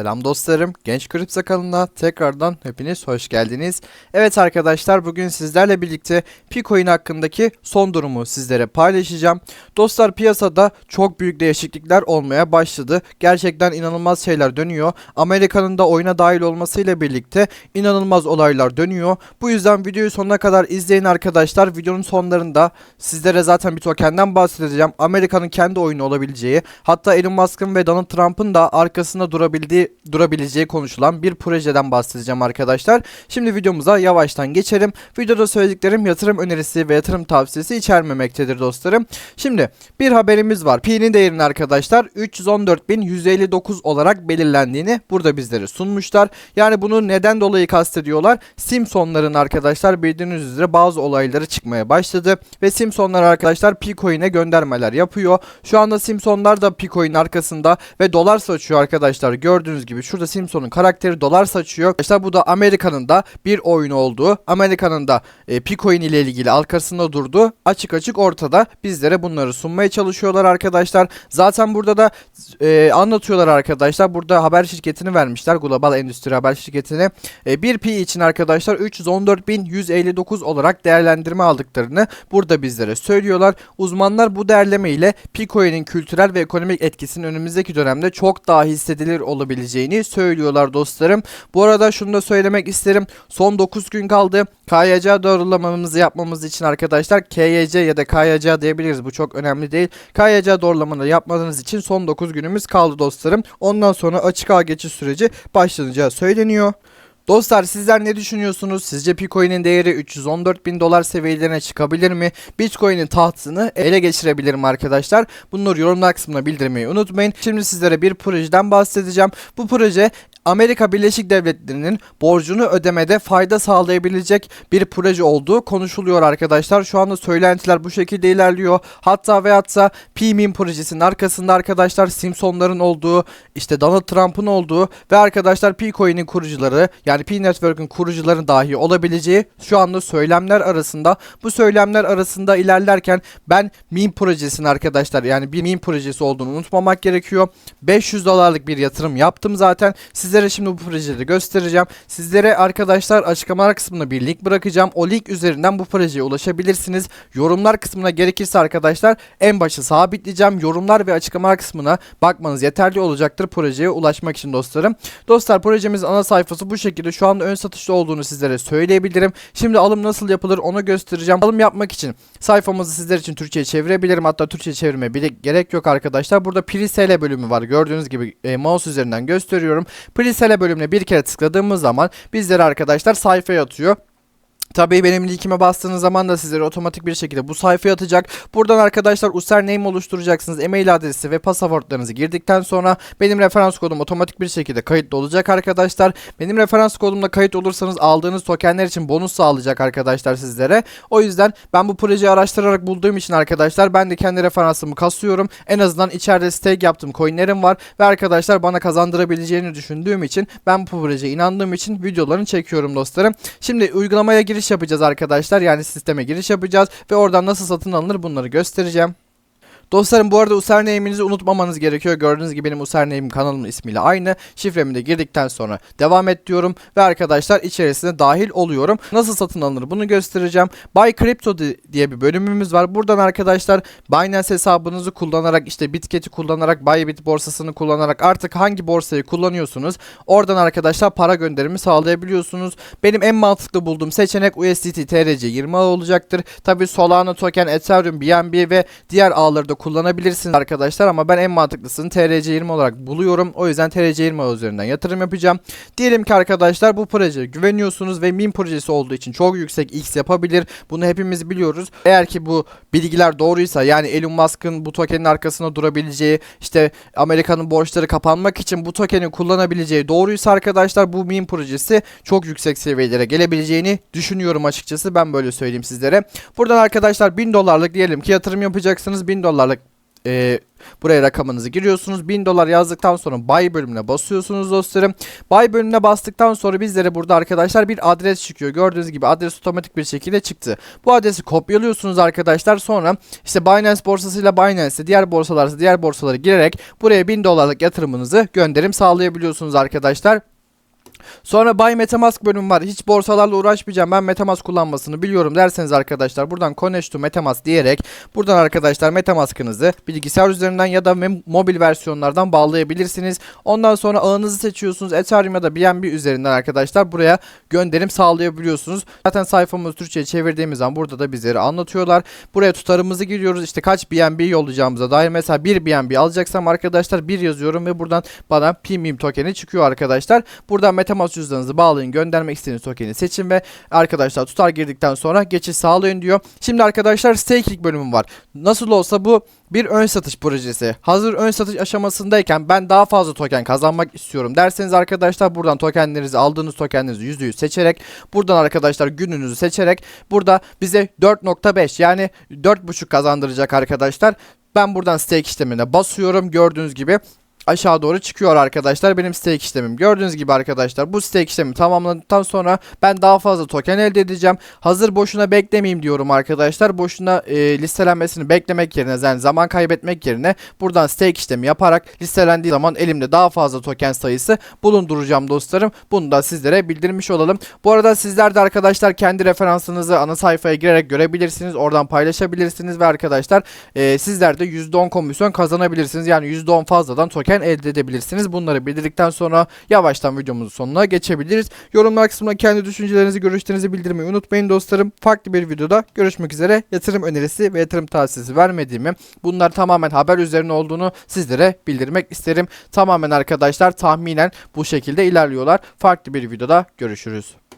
Selam dostlarım. Genç Kripsa kanalına tekrardan hepiniz hoş geldiniz. Evet arkadaşlar bugün sizlerle birlikte Picoin hakkındaki son durumu sizlere paylaşacağım. Dostlar piyasada çok büyük değişiklikler olmaya başladı. Gerçekten inanılmaz şeyler dönüyor. Amerika'nın da oyuna dahil olmasıyla birlikte inanılmaz olaylar dönüyor. Bu yüzden videoyu sonuna kadar izleyin arkadaşlar. Videonun sonlarında sizlere zaten bir tokenden bahsedeceğim. Amerika'nın kendi oyunu olabileceği, hatta Elon Musk'ın ve Donald Trump'ın da arkasında durabildiği, durabileceği konuşulan bir projeden bahsedeceğim arkadaşlar. Şimdi videomuza yavaştan geçelim. Videoda söylediklerim yatırım önerisi ve yatırım tavsiyesi içermemektedir dostlarım. Şimdi bir haberimiz var. Pi'nin değerini arkadaşlar 314.159 olarak belirlendiğini burada bizlere sunmuşlar. Yani bunu neden dolayı kastediyorlar? Simpsonların arkadaşlar bildiğiniz üzere bazı olayları çıkmaya başladı ve Simpsonlar arkadaşlar Picoin'e göndermeler yapıyor. Şu anda Simpsonlar da Picoin arkasında ve dolar saçıyor arkadaşlar. Gördüğünüz gibi şurada Simpson'un karakteri dolar saçıyor. Arkadaşlar bu da Amerika'nın da bir oyunu olduğu, Amerika'nın da e, Picoin ile ilgili arkasında durduğu açık açık ortada. Bizlere bunları sunmaya çalışıyorlar arkadaşlar. Zaten burada da e, anlatıyorlar arkadaşlar. Burada haber şirketini vermişler. Global Endüstri Haber Şirketi'ne. E, bir pi için arkadaşlar 314.159 olarak değerlendirme aldıklarını burada bizlere söylüyorlar. Uzmanlar bu değerleme ile Picoin'in kültürel ve ekonomik etkisinin önümüzdeki dönemde çok daha hissedilir olabileceğini söylüyorlar dostlarım. Bu arada şunu da söylemek isterim. Son 9 gün kaldı. KYC doğrulamamızı yapmamız için arkadaşlar KYC ya da KYC diyebiliriz. Bu çok önemli değil. KYC doğrulamanı yapmadığınız için son 9 günümüz kaldı dostlarım. Ondan sonra açık ağ geçiş süreci başlanacağı söyleniyor. Dostlar sizler ne düşünüyorsunuz? Sizce Bitcoin'in değeri 314 bin dolar seviyelerine çıkabilir mi? Bitcoin'in tahtını ele geçirebilir mi arkadaşlar? Bunları yorumlar kısmına bildirmeyi unutmayın. Şimdi sizlere bir projeden bahsedeceğim. Bu proje Amerika Birleşik Devletleri'nin borcunu ödemede fayda sağlayabilecek bir proje olduğu konuşuluyor arkadaşlar. Şu anda söylentiler bu şekilde ilerliyor. Hatta ve hatta PMIM projesinin arkasında arkadaşlar Simpsonların olduğu, işte Donald Trump'ın olduğu ve arkadaşlar Picoin'in kurucuları yani P Network'ın kurucuların dahi olabileceği şu anda söylemler arasında. Bu söylemler arasında ilerlerken ben meme projesini arkadaşlar yani bir meme projesi olduğunu unutmamak gerekiyor. 500 dolarlık bir yatırım yaptım zaten. Sizlere şimdi bu projeleri göstereceğim. Sizlere arkadaşlar açıklamalar kısmına bir link bırakacağım. O link üzerinden bu projeye ulaşabilirsiniz. Yorumlar kısmına gerekirse arkadaşlar en başa sabitleyeceğim. Yorumlar ve açıklamalar kısmına bakmanız yeterli olacaktır projeye ulaşmak için dostlarım. Dostlar projemizin ana sayfası bu şekilde. Şu anda ön satışta olduğunu sizlere söyleyebilirim. Şimdi alım nasıl yapılır onu göstereceğim. Alım yapmak için sayfamızı sizler için Türkçe'ye çevirebilirim. Hatta Türkçe çevirmeye bile gerek yok arkadaşlar. Burada Prisele bölümü var. Gördüğünüz gibi e, mouse üzerinden gösteriyorum. Prisele bölümüne bir kere tıkladığımız zaman bizlere arkadaşlar sayfaya atıyor. Tabii benim linkime bastığınız zaman da sizlere otomatik bir şekilde bu sayfaya atacak. Buradan arkadaşlar username oluşturacaksınız. E-mail adresi ve pasaportlarınızı girdikten sonra benim referans kodum otomatik bir şekilde kayıtlı olacak arkadaşlar. Benim referans kodumla kayıt olursanız aldığınız tokenler için bonus sağlayacak arkadaşlar sizlere. O yüzden ben bu projeyi araştırarak bulduğum için arkadaşlar ben de kendi referansımı kasıyorum. En azından içeride stake yaptığım coinlerim var ve arkadaşlar bana kazandırabileceğini düşündüğüm için ben bu projeye inandığım için videolarını çekiyorum dostlarım. Şimdi uygulamaya giriş giriş yapacağız arkadaşlar. Yani sisteme giriş yapacağız ve oradan nasıl satın alınır bunları göstereceğim. Dostlarım bu arada username'inizi unutmamanız gerekiyor. Gördüğünüz gibi benim username kanalımın ismiyle aynı. Şifremi de girdikten sonra devam et diyorum. Ve arkadaşlar içerisine dahil oluyorum. Nasıl satın alınır bunu göstereceğim. Buy Crypto diye bir bölümümüz var. Buradan arkadaşlar Binance hesabınızı kullanarak işte Bitket'i kullanarak Bybit borsasını kullanarak artık hangi borsayı kullanıyorsunuz. Oradan arkadaşlar para gönderimi sağlayabiliyorsunuz. Benim en mantıklı bulduğum seçenek USDT TRC 20 ağ olacaktır. Tabi Solana token, Ethereum, BNB ve diğer ağları da kullanabilirsiniz arkadaşlar ama ben en mantıklısını TRC20 olarak buluyorum. O yüzden TRC20 üzerinden yatırım yapacağım. Diyelim ki arkadaşlar bu projeye güveniyorsunuz ve MIM projesi olduğu için çok yüksek X yapabilir. Bunu hepimiz biliyoruz. Eğer ki bu bilgiler doğruysa yani Elon Musk'ın bu tokenin arkasında durabileceği işte Amerika'nın borçları kapanmak için bu tokeni kullanabileceği doğruysa arkadaşlar bu MIM projesi çok yüksek seviyelere gelebileceğini düşünüyorum açıkçası. Ben böyle söyleyeyim sizlere. Buradan arkadaşlar 1000 dolarlık diyelim ki yatırım yapacaksınız. 1000 dolarlık e, buraya rakamınızı giriyorsunuz. 1000 dolar yazdıktan sonra buy bölümüne basıyorsunuz dostlarım. Buy bölümüne bastıktan sonra bizlere burada arkadaşlar bir adres çıkıyor. Gördüğünüz gibi adres otomatik bir şekilde çıktı. Bu adresi kopyalıyorsunuz arkadaşlar. Sonra işte Binance borsasıyla Binance'e diğer borsalarsa diğer borsalara girerek buraya 1000 dolarlık yatırımınızı gönderim sağlayabiliyorsunuz arkadaşlar. Sonra Buy Metamask bölümü var. Hiç borsalarla uğraşmayacağım. Ben Metamask kullanmasını biliyorum derseniz arkadaşlar buradan Connect to Metamask diyerek buradan arkadaşlar Metamask'ınızı bilgisayar üzerinden ya da mobil versiyonlardan bağlayabilirsiniz. Ondan sonra ağınızı seçiyorsunuz. Ethereum ya da BNB üzerinden arkadaşlar buraya gönderim sağlayabiliyorsunuz. Zaten sayfamızı Türkçe'ye çevirdiğimiz zaman burada da bizleri anlatıyorlar. Buraya tutarımızı giriyoruz. İşte kaç BNB yollayacağımıza dair mesela 1 BNB alacaksam arkadaşlar 1 yazıyorum ve buradan bana premium tokeni çıkıyor arkadaşlar. Buradan Metamask cüzdanınızı bağlayın, göndermek istediğiniz tokeni seçin ve arkadaşlar tutar girdikten sonra geçiş sağlayın diyor. Şimdi arkadaşlar staking bölümü var. Nasıl olsa bu bir ön satış projesi. Hazır ön satış aşamasındayken ben daha fazla token kazanmak istiyorum derseniz arkadaşlar buradan tokenlerinizi aldığınız tokenlerinizi %100 seçerek buradan arkadaşlar gününüzü seçerek burada bize 4.5 yani 4.5 kazandıracak arkadaşlar. Ben buradan stake işlemine basıyorum gördüğünüz gibi aşağı doğru çıkıyor arkadaşlar benim stake işlemim. Gördüğünüz gibi arkadaşlar bu stake işlemi tamamladıktan sonra ben daha fazla token elde edeceğim. Hazır boşuna beklemeyeyim diyorum arkadaşlar. Boşuna e, listelenmesini beklemek yerine yani zaman kaybetmek yerine buradan stake işlemi yaparak listelendiği zaman elimde daha fazla token sayısı bulunduracağım dostlarım. Bunu da sizlere bildirmiş olalım. Bu arada sizler de arkadaşlar kendi referansınızı ana sayfaya girerek görebilirsiniz. Oradan paylaşabilirsiniz ve arkadaşlar e, sizler de %10 komisyon kazanabilirsiniz. Yani %10 fazladan token elde edebilirsiniz. Bunları bildirdikten sonra yavaştan videomuzun sonuna geçebiliriz. Yorumlar kısmına kendi düşüncelerinizi, görüşlerinizi bildirmeyi unutmayın dostlarım. Farklı bir videoda görüşmek üzere. Yatırım önerisi ve yatırım tavsiyesi vermediğimi, bunlar tamamen haber üzerine olduğunu sizlere bildirmek isterim. Tamamen arkadaşlar tahminen bu şekilde ilerliyorlar. Farklı bir videoda görüşürüz.